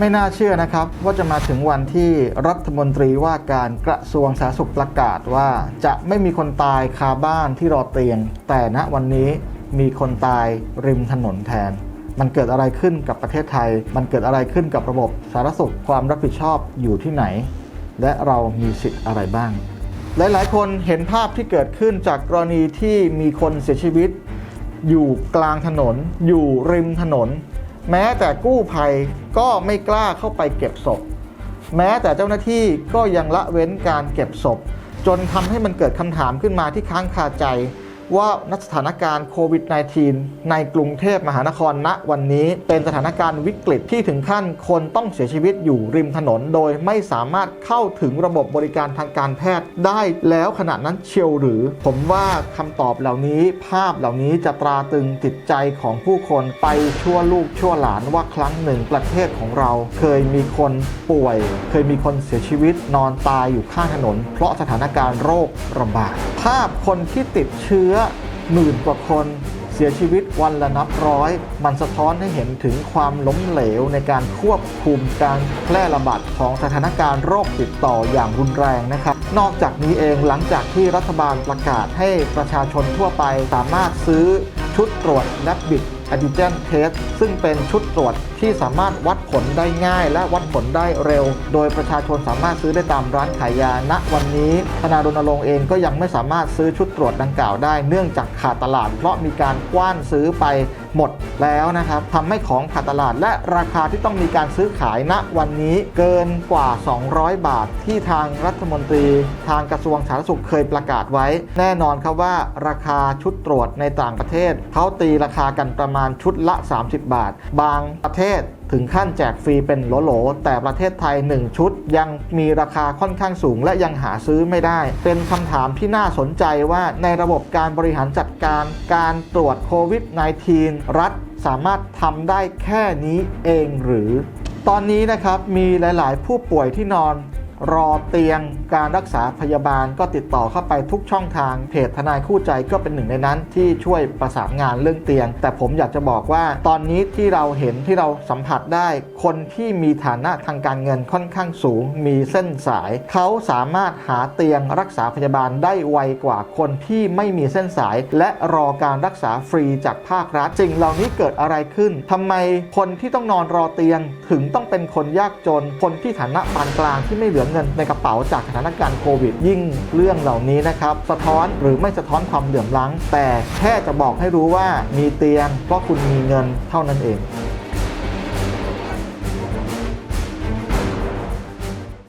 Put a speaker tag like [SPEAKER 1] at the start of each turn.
[SPEAKER 1] ไม่น่าเชื่อนะครับว่าจะมาถึงวันที่รัฐมนตรีว่าการกระทรวงสาธารณสุขประกาศว่า จะไม่มีคนตายคาบ้านที่รอเตียง แต่ณวันนี้มีคนตายริมถนนแทน มันเกิดอะไรขึ้นกับประเทศไทย มันเกิดอะไรขึ้นกับระบบสาธารณสุขความรับผิดชอบอยู่ที่ไหน และเรามีสิทธิ์อะไรบ้าง หลายๆ คนเห็นภาพที่เกิดขึ้นจากกรณีที่มีคนเสียชีวิต อยู่กลางถนน อยู่ริมถนน แม้แต่กู้ภัยก็ไม่กล้าเข้าไปเก็บศพ แม้แต่เจ้าหน้าที่ก็ยังละเว้นการเก็บศพ จนทำให้มันเกิดคำถามขึ้นมาที่ค้างคาใจ ว่านัสถานการณ์โควิด -19 ในกรุงเทพมหานครณวันนี้เป็นสถานการณ์วิกฤตที่ถึงขั้นคนต้องเสียชีวิตอยู่ริมถนน โดยไม่สามารถเข้าถึงระบบบริการทางการแพทย์ได้แล้วขณะนั้นเชียวหรือ ผมว่าคำตอบเหล่านี้ภาพเหล่านี้จะตราตรึงจิตใจของผู้คนไปชั่วลูกชั่วหลานว่าครั้งหนึ่งประเทศของเรา เคยมีคนป่วย เคยมีคนเสียชีวิตนอนตายอยู่ข้างถนน เพราะสถานการณ์โรคระบาดภาพคนที่ติดเชื้อหมื่นกว่าคนเสียชีวิตวันละนับร้อย มันสะท้อนให้เห็นถึงความล้มเหลวในการควบคุมการแพร่ระบาดของสถานการณ์โรคติดต่ออย่างรุนแรงนะครับ นอกจากนี้เองหลังจากที่รัฐบาลประกาศให้ประชาชนทั่วไปสามารถซื้อชุดตรวจแลบบิด a n t i g e n test ซึ่งเป็นชุดตรวจที่สามารถวัดผลได้ง่าย และวัดผลได้เร็ว โดยประชาชนสามารถซื้อได้ตามร้านขายยา ณ วันนี้ธนารณรงค์เองก็ยังไม่สามารถซื้อชุดตรวจดังกล่าวได้ เนื่องจากขาดตลาด เพราะมีการกว้านซื้อไปหมดแล้วนะครับทำให้ของขาดตลาดและราคาที่ต้องมีการซื้อขายณวันนี้เกินกว่า 200 บาท ที่ทางรัฐมนตรี ทางกระทรวงสาธารณสุขเคยประกาศไว้ แน่นอนครับว่าราคาชุดตรวจในต่างประเทศเขาตีราคากันประมาณชุดละ 30 บาท บางประเทศถึงขั้นแจกฟรีเป็นโหลๆแต่ประเทศไทย 1 ชุดยังมีราคาค่อนข้างสูงและยังหาซื้อไม่ได้ เป็นคำถามที่น่าสนใจว่าในระบบการบริหารจัดการการตรวจโควิด -19 รัฐสามารถทำได้แค่นี้เองหรือ ตอนนี้นะครับมีหลาย ๆ ผู้ป่วยที่นอน รอเตียงการรักษาพยาบาลก็ติดต่อเข้าไปทุกช่องทางเพจทนายคู่ใจก็เป็นหนึ่งในนั้น ที่ช่วยประสานงานเรื่องเตียง แต่ผมอยากจะบอกว่า ตอนนี้ที่เราเห็นที่เราสัมผัสได้ คนที่มีฐานะทางการเงินค่อนข้างสูง มีเส้นสาย เขาสามารถหาเตียงรักษาพยาบาลได้ไวกว่าคนที่ไม่มีเส้นสาย และรอการรักษาฟรีจากภาครัฐสิ่งเหล่านี้เกิดอะไรขึ้นทำไมคนที่ต้องนอนรอเตียง ถึงต้องเป็นคนยากจนคนที่ฐานะปานกลางที่ไม่เหลือเงินในกระเป๋าจากสถานการณ์โควิด ยิ่งเรื่องเหล่านี้นะครับ สะท้อนหรือไม่สะท้อนความเหลื่อมล้ำแต่แค่จะบอกให้รู้ว่ามีเตียงเพราะคุณมีเงินเท่านั้นเอง